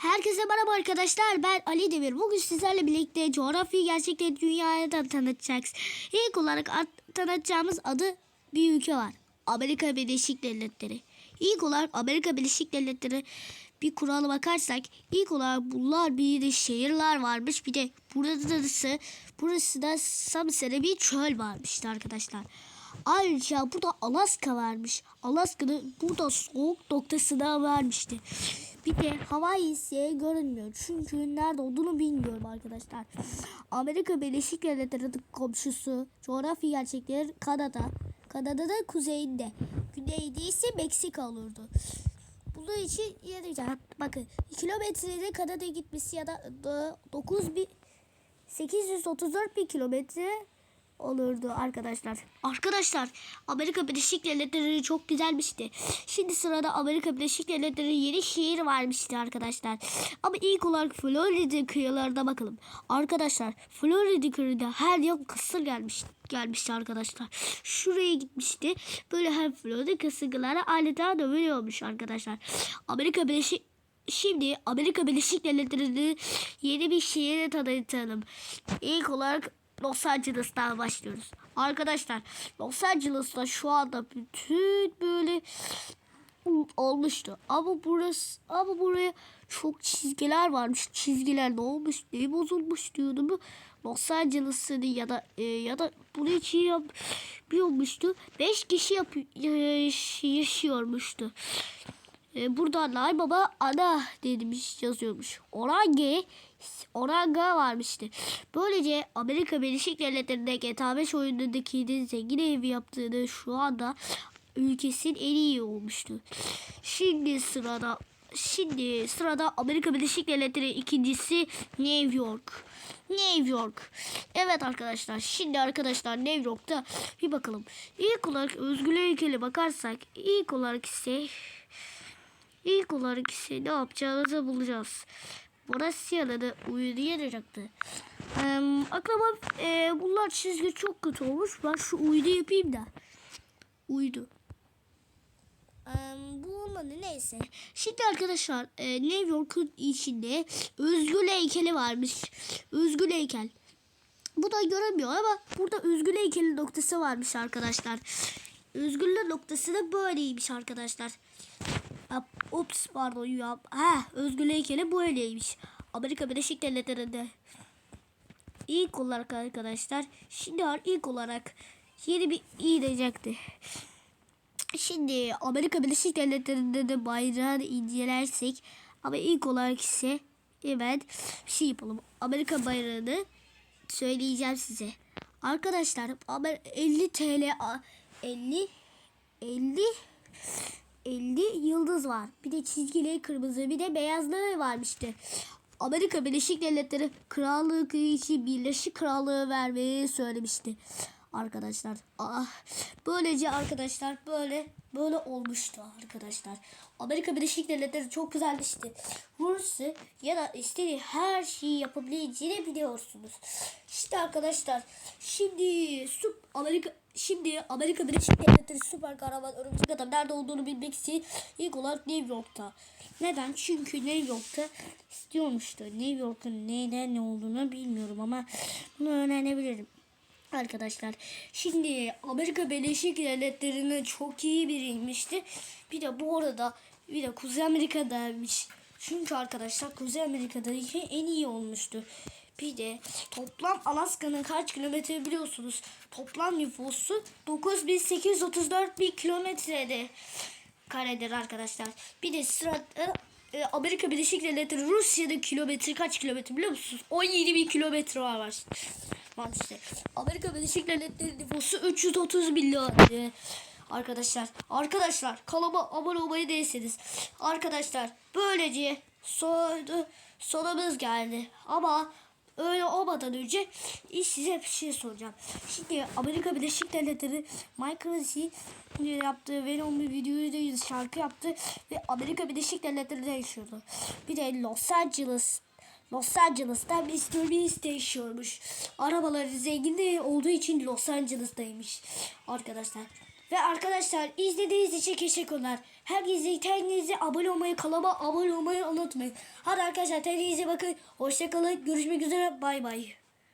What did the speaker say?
Herkese merhaba arkadaşlar. Ben Ali Demir. Bugün sizlerle birlikte coğrafi gerçekleri dünyaya da tanıtacağız. İlk olarak tanıtacağımız adı bir ülke var. Amerika Birleşik Devletleri. İlk olarak Amerika Birleşik Devletleri bir kurala bakarsak ilk olarak bunlar bir de şehirler varmış. Bir de burası, burası da Samsere bir çöl varmıştı arkadaşlar. Ayrıca burada Alaska varmış. Alaska'nın burada soğuk noktasına vermişti. Bir de Hawaii ise görünmüyor. Çünkü nerede olduğunu bilmiyorum arkadaşlar. Amerika Birleşik Devletleri'nin komşusu coğrafi gerçekleri Kanada. Kanada'da kuzeyinde. Güneyde ise Meksika olurdu. Bunun için yarayacak. Bakın kilometrede Kanada'ya gitmesi ya da 9 bin 834 bin kilometre olurdu arkadaşlar. Arkadaşlar Amerika Birleşik Devletleri çok güzelmişti. Şimdi sırada Amerika Birleşik Devletleri yeni şehir varmıştı arkadaşlar. Ama ilk olarak Florida kıyılarına bakalım. Arkadaşlar Florida kıyılarında her yıl kısır gelmiş gelmişti arkadaşlar. Şuraya gitmişti. Böyle her Florida kasırgalara adeta dövülüyormuş arkadaşlar. Amerika Birleşik Şimdi Amerika Birleşik Devletleri'ni yeni bir şehire tanıtalım. İlk olarak Los Angeles'tan başlıyoruz. Arkadaşlar Los Angeles'ta şu anda bütün böyle olmuştu. Ama burası ama buraya çok çizgiler varmış. Çizgiler ne olmuş? Ne bozulmuş diyordum. bu. Los Angeles'ın ya da e, ya da buraya için yap, bir olmuştu. Beş kişi yap, yaş- yaşıyormuştu. E, burada Lay Baba ana demiş yazıyormuş. Orange Oranga varmıştı. Böylece Amerika Birleşik Devletleri'nde GTA 5 oyunundaki zengin evi yaptığını şu anda ülkesinin en iyi olmuştu. Şimdi sırada Şimdi sırada Amerika Birleşik Devletleri ikincisi New York. New York. Evet arkadaşlar şimdi arkadaşlar New York'ta bir bakalım. İlk olarak özgür heykeli bakarsak ilk olarak ise İlk olarak ise ne yapacağımızı bulacağız. Burası da uyudu yarayacaktı. Ee, aklıma e, bunlar çizgi çok kötü olmuş. Ben şu uydu yapayım da. Uydu. Ee, bu olmadı neyse. Şimdi arkadaşlar e, New York'un içinde Özgür heykeli varmış. Özgür heykel. Bu da görünmüyor ama burada Özgür heykeli noktası varmış arkadaşlar. Özgürlük noktası da böyleymiş arkadaşlar. Ha, Ups pardon ya. Ha, özgür heykeli böyleymiş. Amerika Birleşik Devletleri'nde. İlk olarak arkadaşlar. Şimdi ilk olarak yeni bir iyi diyecekti. Şimdi Amerika Birleşik Devletleri'nde de bayrağını incelersek ama ilk olarak ise hemen bir şey yapalım. Amerika bayrağını söyleyeceğim size. Arkadaşlar ama 50 TL a- 50 50 50 yıldız var. Bir de çizgili kırmızı bir de beyazlığı varmıştı. Amerika Birleşik Devletleri krallığı için Birleşik Krallığı vermeyi söylemişti. Arkadaşlar. Ah, böylece arkadaşlar böyle böyle olmuştu arkadaşlar. Amerika Birleşik Devletleri çok güzelmişti. Burası ya da istediği her şeyi yapabileceğini biliyorsunuz. İşte arkadaşlar şimdi Amerika Şimdi Amerika Birleşik Devletleri süper kahraman örümcek adam nerede olduğunu bilmek için ilk olarak New York'ta. Neden? Çünkü New York'ta istiyormuştu. New York'un neyden ne olduğunu bilmiyorum ama bunu öğrenebilirim. Arkadaşlar şimdi Amerika Birleşik Devletleri'nin çok iyi biriymişti. Bir de bu arada bir de Kuzey Amerika'daymış. Çünkü arkadaşlar Kuzey Amerika'daki en iyi olmuştu. Bir de toplam Alaska'nın kaç kilometre biliyorsunuz. Toplam nüfusu 9834 bin kilometrede karedir arkadaşlar. Bir de sırada e, Amerika Birleşik Devletleri Rusya'da kilometre kaç kilometre biliyor musunuz? 17 bin kilometre var. var. İşte. Amerika Birleşik Devletleri nüfusu 330 milyon. e, Arkadaşlar, arkadaşlar kanalıma abone olmayı değilseniz. Arkadaşlar böylece son, sonumuz geldi. Ama öyle olmadan önce size bir şey soracağım. Şimdi Amerika Birleşik Devletleri Michael C. yaptığı Venom bir videoyu da şarkı yaptı ve Amerika Birleşik Devletleri'de yaşıyordu. Bir de Los Angeles Los Angeles'ta Mr. Beast yaşıyormuş. Arabaları zengin olduğu için Los Angeles'taymış. Arkadaşlar Ve arkadaşlar izlediğiniz için teşekkürler. Herkese kendinize abone olmayı, kanalıma abone olmayı unutmayın. Hadi arkadaşlar kendinize bakın. Hoşçakalın. Görüşmek üzere. Bay bay.